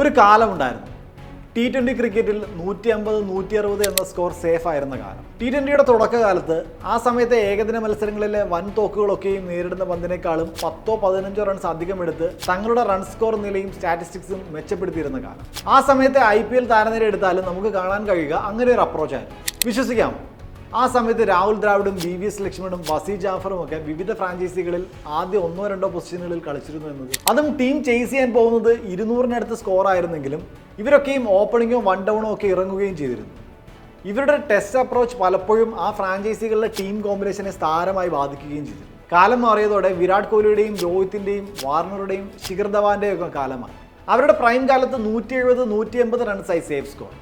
ഒരു കാലമുണ്ടായിരുന്നു T twenty ക്രിക്കറ്റിൽ നൂറ്റി അമ്പത് നൂറ്റി അറുപത് എന്ന സ്കോർ സേഫ് ആയിരുന്ന കാലം. ടി ട്വന്റിയുടെ തുടക്കകാലത്ത് ആ സമയത്തെ ഏകദിന മത്സരങ്ങളിലെ വൻ തോക്കുകളൊക്കെയും നേരിടുന്ന പന്തിനേക്കാളും പത്തോ പതിനഞ്ചോ റൺസ് അധികം എടുത്ത് തങ്ങളുടെ റൺ സ്കോർ നിലയും സ്റ്റാറ്റിസ്റ്റിക്സും മെച്ചപ്പെടുത്തിയിരുന്ന കാലം. ആ സമയത്തെ ഐ പി എൽ താരനിര എടുത്താലും നമുക്ക് കാണാൻ കഴിയുക അങ്ങനെ ഒരു അപ്രോച്ചായിരുന്നു വിശ്വസിക്കാമോ? ആ സമയത്ത് രാഹുൽ ദ്രാവിഡും വി വി എസ് ലക്ഷ്മണും വസി ജാഫറും ഒക്കെ വിവിധ ഫ്രാഞ്ചൈസികളിൽ ആദ്യം ഒന്നോ രണ്ടോ പൊസിഷനുകളിൽ കളിച്ചിരുന്നു എന്നത്. അതും ടീം ചേസ് ചെയ്യാൻ പോകുന്നത് ഇരുന്നൂറിനടുത്ത് സ്കോർ ആയിരുന്നെങ്കിലും ഇവരൊക്കെയും ഓപ്പണിങ്ങോ വൺ ഡൗണോ ഒക്കെ ഇറങ്ങുകയും ചെയ്തിരുന്നു. ഇവരുടെ ടെസ്റ്റ് അപ്രോച്ച് പലപ്പോഴും ആ ഫ്രാഞ്ചൈസികളുടെ ടീം കോമ്പിനേഷനെ സാരമായി ബാധിക്കുകയും ചെയ്തു കാലം മാറിയതോടെ വിരാട് കോഹ്ലിയുടെയും രോഹിത്തിന്റെയും വാർണറുടെയും ശിഖർ ധവാന്റെയും ഒക്കെ കാലമായി. അവരുടെ പ്രൈം കാലത്ത് നൂറ്റി എഴുപത് നൂറ്റി എൺപത് റൺസായി സേഫ് സ്കോർ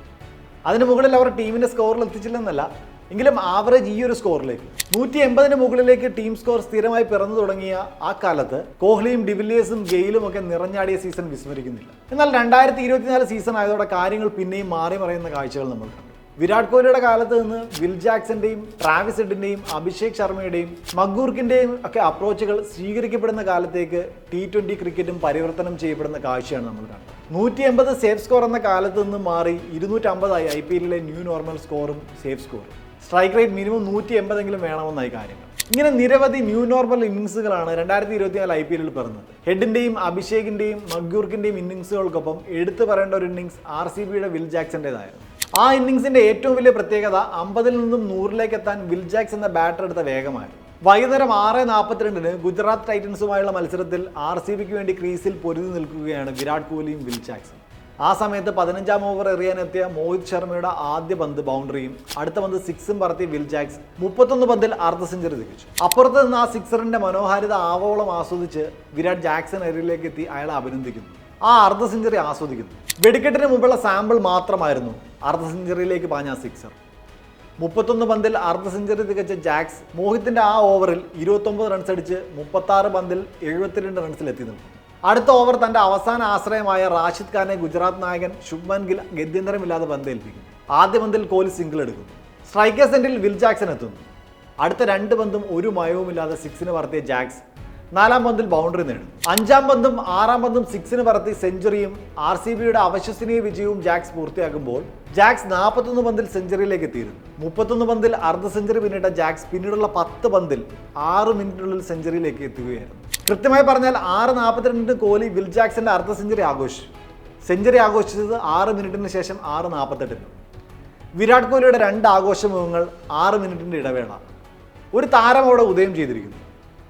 അതിന് മുകളിൽ അവർ ടീമിന്റെ സ്കോറിൽ എത്തിച്ചില്ലെന്നല്ല എങ്കിലും ആവറേജ് ഈ ഒരു സ്കോറിലേക്ക് നൂറ്റി എൺപതിന് മുകളിലേക്ക് ടീം സ്കോർ സ്ഥിരമായി പിറന്നു തുടങ്ങിയ ആ കാലത്ത് കോഹ്ലിയും ഡിവില്ലിയേഴ്സും ഗെയിലും ഒക്കെ നിറഞ്ഞാടിയ സീസൺ വിസ്മരിക്കുന്നില്ല. എന്നാൽ രണ്ടായിരത്തി ഇരുപത്തിനാല് സീസൺ ആയതോടെ കാര്യങ്ങൾ പിന്നെയും മാറി മറയുന്ന കാഴ്ചകൾ നമ്മൾ വിരാട് കോഹ്ലിയുടെ കാലത്ത് നിന്ന് വിൽ ജാക്സന്റെയും ട്രാവിസ് ഹെഡിന്റെയും അഭിഷേക് ശർമ്മയുടെയും മഗ്ഗൂർക്കിന്റെയും ഒക്കെ അപ്രോച്ചുകൾ സ്വീകരിക്കപ്പെടുന്ന കാലത്തേക്ക് ടി ട്വന്റി ക്രിക്കറ്റും പരിവർത്തനം ചെയ്യപ്പെടുന്ന കാഴ്ചയാണ് നമ്മൾ കാണുന്നത് നൂറ്റി എൺപത് സേഫ് സ്കോർ എന്ന കാലത്ത് നിന്ന് മാറി ഇരുന്നൂറ്റമ്പതായി ഐ പി എല്ലിലെ ന്യൂ നോർമൽ സ്കോറും സേഫ് സ്കോറും സ്ട്രൈക്ക് റേറ്റ് മിനിമം നൂറ്റി എൺപതെങ്കിലും വേണമെന്നായി കാര്യങ്ങൾ. ഇങ്ങനെ നിരവധി ന്യൂ നോർമൽ ഇന്നിങ്സുകളാണ് രണ്ടായിരത്തി ഇരുപത്തിനാല് ഐ പി എല്ലിൽ പിറന്നത്. ഹെഡിന്റെയും അഭിഷേകിന്റെയും മഗ്യൂർക്കിന്റെയും ഇന്നിങ്സുകൾക്കൊപ്പം എടുത്തു പറയേണ്ട ഒരു ഇന്നിങ്സ് ആർ സി ബിയുടെ വിൽ ജാക്സന്റേതായിരുന്നു ആ ഇന്നിങ്സിന്റെ ഏറ്റവും വലിയ പ്രത്യേകത അമ്പതിൽ നിന്നും നൂറിലേക്ക് എത്താൻ വിൽ ജാക്സ് എന്ന ബാറ്റർ എടുത്ത വേഗമായിരുന്നു. വൈകുന്നേരം ആറ് നാൽപ്പത്തിരണ്ടിന് ഗുജറാത്ത് ടൈറ്റൻസുമായുള്ള മത്സരത്തിൽ ആർ സി ബിക്ക് വേണ്ടി ക്രീസിൽ പൊരുതി നിൽക്കുകയാണ് വിരാട് കോഹ്ലിയും വിൽ ജാക്സും. ആ സമയത്ത് പതിനഞ്ചാം ഓവർ എറിയാനെത്തിയ മോഹിത് ശർമ്മയുടെ ആദ്യ പന്ത് ബൗണ്ടറിയും അടുത്ത പന്ത് സിക്സും പറത്തി വിൽ ജാക്സ് മുപ്പത്തൊന്ന് പന്തിൽ അർദ്ധ സെഞ്ചുറി തികച്ചു അപ്പുറത്ത് നിന്ന് ആ സിക്സറിന്റെ മനോഹാരിത ആവോളം ആസ്വദിച്ച് വിരാട് ജാക്സൺ എറിയിലേക്ക് എത്തി അയാളെ അഭിനന്ദിക്കുന്നു. ആ അർദ്ധ സെഞ്ചുറി ആസ്വദിക്കുന്നു. വെടിക്കെട്ടിന് മുമ്പുള്ള സാമ്പിൾ മാത്രമായിരുന്നു അർദ്ധ സെഞ്ചുറിയിലേക്ക് പാഞ്ഞ ആ സിക്സർ മുപ്പത്തൊന്ന് പന്തിൽ അർദ്ധ സെഞ്ചുറി തികച്ച ജാക്സ് മോഹിത്തിന്റെ ആ ഓവറിൽ ഇരുപത്തൊമ്പത് റൺസ് അടിച്ച് മുപ്പത്താറ് പന്തിൽ എഴുപത്തിരണ്ട് റൺസിൽ എത്തി നിൽക്കും അടുത്ത ഓവർ തന്റെ അവസാന ആശ്രയമായ റാഷിദ് ഖാനെ ഗുജറാത്ത് നായകൻ ശുഭ്മൻ ഗിൽ ഗത്യന്തരമില്ലാതെ പന്തേൽപ്പിക്കും. ആദ്യ പന്തിൽ കോഹ്ലി സിംഗിൾ എടുക്കുന്നു സ്ട്രൈക്കർ സെന്റിൽ വിൽ ജാക്സൺ എത്തുന്നു. അടുത്ത രണ്ട് പന്തും ഒരു മയവുമില്ലാതെ സിക്സിന് പറത്തിയ ജാക്സ് നാലാം പന്തിൽ ബൗണ്ടറി നേടും. അഞ്ചാം പന്തും ആറാം പന്തും സിക്സിന് പറത്തി സെഞ്ചുറിയും ആർ സി ബിയുടെ അവശ്വസനീയ വിജയവും ജാക്സ് പൂർത്തിയാക്കുമ്പോൾ ജാക്സ് നാൽപ്പത്തൊന്ന് പന്തിൽ സെഞ്ചുറിയിലേക്ക് എത്തിയിരുന്നു. മുപ്പത്തൊന്ന് പന്തിൽ അർദ്ധ സെഞ്ചുറി പിന്നിട്ട ജാക്സ് പിന്നീടുള്ള പത്ത് പന്തിൽ ആറ് മിനിറ്റിനുള്ളിൽ സെഞ്ചുറിയിലേക്ക് എത്തുകയായിരുന്നു. കൃത്യമായി പറഞ്ഞാൽ ആറ് നാൽപ്പത്തിരണ്ടിന് കോഹ്ലി വിൽ ജാക്സന്റെ അർദ്ധ സെഞ്ചുറി ആഘോഷിച്ചു. സെഞ്ചുറി ആഘോഷിച്ചത് ആറ് മിനിറ്റിന് ശേഷം ആറ് നാൽപ്പത്തെട്ടിന് വിരാട് കോഹ്ലിയുടെ രണ്ട് ആഘോഷ ആഘോഷമുഖങ്ങൾ ആറ് മിനിറ്റിന്റെ ഇടവേള. ഒരു താരം അവിടെ ഉദയം ചെയ്തിരിക്കുന്നു.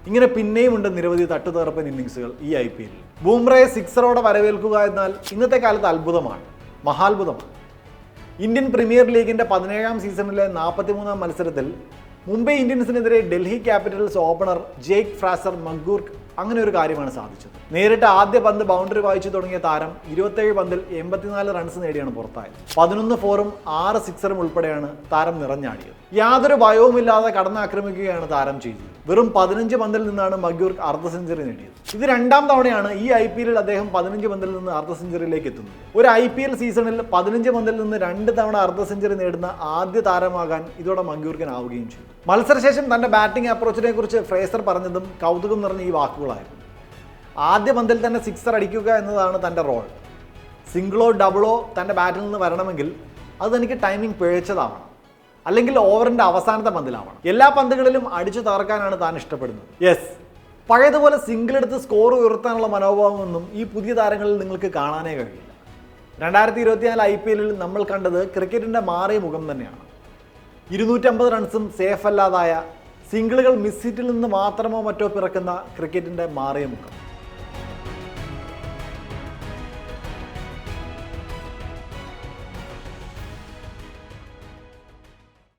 ഇങ്ങനെ പിന്നെയും ഉണ്ട് നിരവധി തട്ടുതറപ്പൻ ഇന്നിങ്സുകൾ ഈ ഐ പി എല്ലിൽ ബൂംറയെ സിക്സറോടെ വരവേൽക്കുക എന്നാൽ ഇന്നത്തെ കാലത്ത് അത്ഭുതമാണ്. മഹാത്ഭുതമാണ് ഇന്ത്യൻ പ്രീമിയർ ലീഗിന്റെ പതിനേഴാം സീസണിലെ നാൽപ്പത്തിമൂന്നാം മത്സരത്തിൽ Mumbai ഇന്ത്യൻസിനെതിരെ Delhi Capitals opener Jake Fraser McGurk അങ്ങനെ ഒരു കാര്യമാണ് സാധിച്ചത്. നേരിട്ട് ആദ്യ പന്ത് ബൗണ്ടറി വായിച്ചു തുടങ്ങിയ താരം ഇരുപത്തേഴ് പന്തിൽ എൺപത്തിനാല് റൺസ് നേടിയാണ് പുറത്തായത്. പതിനൊന്ന് ഫോറും ആറ് സിക്സറും ഉൾപ്പെടെയാണ് താരം നിറഞ്ഞാടിയത്. യാതൊരു ഭയവുമില്ലാതെ കടന്നാക്രമിക്കുകയാണ് താരം ചെയ്തത്. വെറും പതിനഞ്ച് പന്തിൽ നിന്നാണ് മഗ്യൂർക്ക് അർദ്ധ സെഞ്ചുറി നേടിയത്. ഇത് രണ്ടാം തവണയാണ് ഈ ഐ പി എല്ലിൽ അദ്ദേഹം പതിനഞ്ച് പന്തിൽ നിന്ന് അർദ്ധ സെഞ്ചുറിയിലേക്ക് എത്തുന്നത്. ഒരു ഐ പി എൽ സീസണിൽ പതിനഞ്ച് പന്തിൽ നിന്ന് രണ്ട് തവണ അർദ്ധ സെഞ്ചുറി നേടുന്ന ആദ്യ താരമാകാൻ ഇതോടെ മഗ്യൂർക്കനാവുകയും ചെയ്തു. മത്സരശേഷം തന്റെ ബാറ്റിംഗ് അപ്രോച്ചിനെ കുറിച്ച് ഫ്രേസർ പറഞ്ഞതും കൗതുകം നിറഞ്ഞ ഈ വാക്കുകളായിരുന്നു. ആദ്യ പന്തിൽ തന്നെ സിക്സർ അടിക്കുക എന്നതാണ് തന്റെ റോൾ. സിംഗിളോ ഡബിളോ തന്റെ ബാറ്റിൽ നിന്ന് വരണമെങ്കിൽ അത് തനിക്ക് ടൈമിംഗ് പിഴച്ചതാവണം അല്ലെങ്കിൽ ഓവറിന്റെ അവസാനത്തെ പന്തിലാവണം. എല്ലാ പന്തുകളിലും അടിച്ചു തകർക്കാനാണ് താൻ ഇഷ്ടപ്പെടുന്നത്. യെസ് പഴയതുപോലെ സിംഗിൾ എടുത്ത് സ്കോർ ഉയർത്താനുള്ള മനോഭാവമൊന്നും ഈ പുതിയ താരങ്ങളിൽ നിങ്ങൾക്ക് കാണാനേ കഴിയില്ല. രണ്ടായിരത്തി ഇരുപത്തിനാല് ഐ പി എല്ലിൽ നമ്മൾ കണ്ടത് ക്രിക്കറ്റിന്റെ മാറിയ മുഖം തന്നെയാണ്. ഇരുന്നൂറ്റമ്പത് റൺസും സേഫ് അല്ലാതായ സിംഗിളുകൾ മിസ് ഹിറ്റിൽ നിന്ന് മാത്രമോ മറ്റോ പിറക്കുന്ന ക്രിക്കറ്റിന്റെ മാറിയ മുഖം.